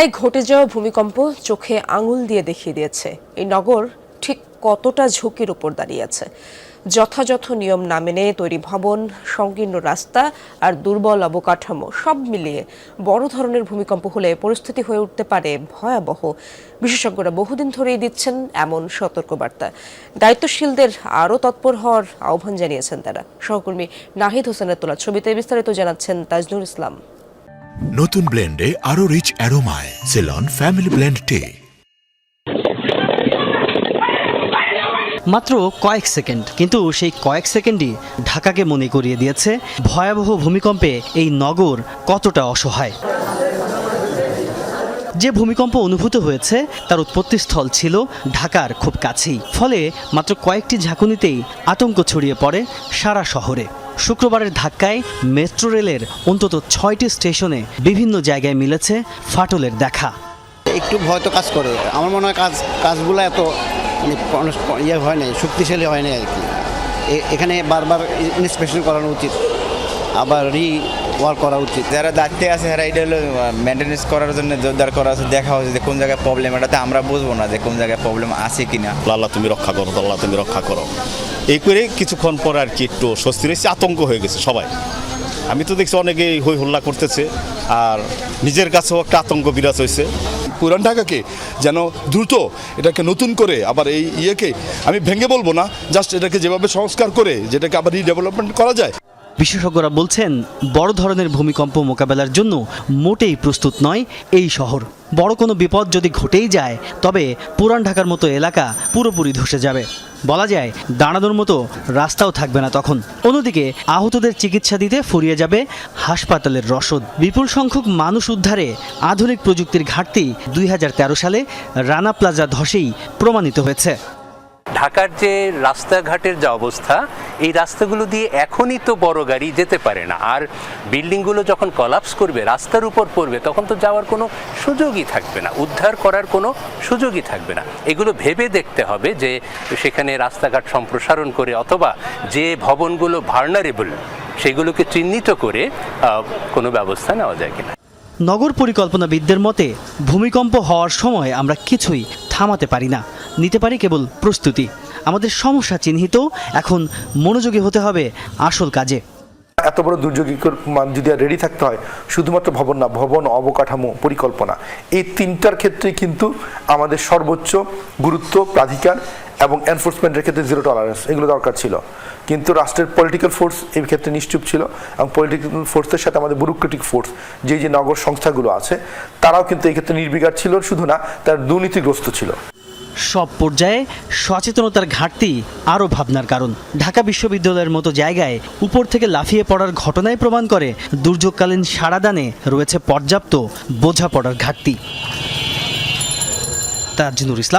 ঢাকায় ঘটে যাওয়া ভূমিকম্প চোখে আঙুল দিয়ে দেখিয়ে দিয়েছে। এই নগর ঠিক কতটা ঝুঁকির উপর দাঁড়িয়ে আছে? যথাযথ নিয়ম না মেনে তৈরি ভবন, সংকীর্ণ রাস্তা আর দুর্বল অবকাঠামো সব মিলিয়ে বড় ধরনের ভূমিকম্প হলে পরিস্থিতি হয়ে উঠতে পারে ভয়াবহ। বিশেষজ্ঞরা বহুদিন ধরেই দিচ্ছেন এমন সতর্কবার্তা। দায়িত্বশীলদের আরও তৎপর হওয়ার আহ্বান জানিয়েছেন তারা। সহকর্মী নাহিদ হোসেনের তোলা ছবিতে বিস্তারিত জানাচ্ছেন তাজনুর ইসলাম। নতুন ব্লেন্ডে আরও রিচ অ্যারোমায় সেলন ফ্যামিলি ব্লেন্ড টে মাত্র কয়েক সেকেন্ড, কিন্তু সেই কয়েক সেকেন্ডই ঢাকাকে মনে করিয়ে দিয়েছে ভয়াবহ ভূমিকম্পে এই নগর কতটা অসহায়। যে ভূমিকম্প অনুভূত হয়েছে, তার উৎপত্তিস্থল ছিল ঢাকার খুব কাছেই। ফলে মাত্র কয়েকটি ঝাঁকুনিতেই আতঙ্ক ছড়িয়ে পড়ে সারা শহরে। শুক্রবারের ধাক্কায় মেট্রো রেলের অন্তত ছয়টি স্টেশনে বিভিন্ন জায়গায় মিলেছে ফাটলের দেখা। একটু ভয় তো কাজ করে। আমার মনে হয় কাজ, কাজগুলো এত মানে ইয়ে হয় নাই, শক্তিশালী হয় নাই আর কি। এখানে বারবার ইন্সপেকশন করানো উচিত। আবার রি ওয়ার্ক করা উচিত। যারা দায়িত্বে আছে যারা এটা হলো মেনটেন্যান্স করার জন্য জোরদার করা আছে দেখা হচ্ছে যে কোন জায়গায় প্রবলেম এটাতে আমরা বুঝব না যে কোন জায়গায় প্রবলেম আছে কি না আল্লাহ তুমি রক্ষা করো আল্লাহ তুমি রক্ষা করো। এই করে কিছুক্ষণ পর আর কি একটু স্বস্তি রয়েছে আতঙ্ক হয়ে গেছে সবাই। আমি তো দেখছি অনেকেই হই হল্লা করতেছে আর নিজের কাছেও একটা আতঙ্ক বিরাজ হয়েছে। পুরান ঢাকাকে যেন দ্রুত এটাকে নতুন করে আবার এই ইয়েকে আমি ভেঙে বলব না জাস্ট এটাকে যেভাবে সংস্কার করে যেটাকে আবার রিডেভেলপমেন্ট করা যায় বিশেষজ্ঞরা বলছেন, বড় ধরনের ভূমিকম্প মোকাবেলার জন্য মোটেই প্রস্তুত নয় এই শহর। বড় কোনো বিপদ যদি ঘটেই যায়, তবে পুরান ঢাকার মতো এলাকা পুরোপুরি ধসে যাবে। বলা যায়, দাঁড়ানোর মতো রাস্তাও থাকবে না তখন। অন্যদিকে, আহতদের চিকিৎসা দিতে ফুরিয়ে যাবে হাসপাতালের রসদ। বিপুল সংখ্যক মানুষ উদ্ধারে আধুনিক প্রযুক্তির ঘাটতি দুই হাজার তেরো সালে রানা প্লাজা ধসেই প্রমাণিত হয়েছে। ঢাকার যে রাস্তাঘাটের যা অবস্থা এই রাস্তাগুলো দিয়ে এখনই তো বড় গাড়ি যেতে পারে না। আর বিল্ডিংগুলো যখন কলাপস করবে, রাস্তার উপর পড়বে, তখন তো যাওয়ার কোনো সুযোগই থাকবে না। উদ্ধার করার কোনো সুযোগই থাকবে না। এগুলো ভেবে দেখতে হবে যে সেখানে রাস্তাঘাট সম্প্রসারণ করে অথবা যে ভবনগুলো ভার্নারেবল সেগুলোকে চিহ্নিত করে কোনো ব্যবস্থা নেওয়া যায় কিনা। নগর পরিকল্পনাবিদদের মতে, ভূমিকম্প হওয়ার সময় আমরা কিছুই থামাতে পারি না। নিতে পারি কেবল প্রস্তুতি। আমাদের সমস্যা চিহ্নিত। এখন মনোযোগী হতে হবে আসল কাজে। এত বড় দুর্যোগের মান যদি রেডি থাকতে হয়, শুধুমাত্র ভবন না, ভবন অবকাঠামো পরিকল্পনা। এই তিনটার ক্ষেত্রে কিন্তু আমাদের সর্বোচ্চ গুরুত্ব, প্রাধিকার এবং এনফোর্সমেন্টের ক্ষেত্রে জিরো টলারেন্স এগুলো দরকার ছিল। কিন্তু রাষ্ট্রের পলিটিক্যাল ফোর্স এই ক্ষেত্রে নিশ্চুপ ছিল এবং পলিটিক্যাল ফোর্সের সাথে আমাদের ব্যুরোক্রেটিক ফোর্স যে যে নগর সংস্থাগুলো আছে, তারাও কিন্তু এই ক্ষেত্রে নির্বিকার ছিল, শুধু না, তার দুর্নীতিগ্রস্ত ছিল। সব পর্যায়ে সচেতনতার ঘাটতি আরও ভাবনার কারণ। ঢাকা বিশ্ববিদ্যালয়ের মতো জায়গায় উপর থেকে লাফিয়ে পড়ার ঘটনাই প্রমাণ করে দুর্যোগকালীন সারাদানে রয়েছে পর্যাপ্ত বোঝাপড়ার ঘাটতি। তাজনুর ইসলাম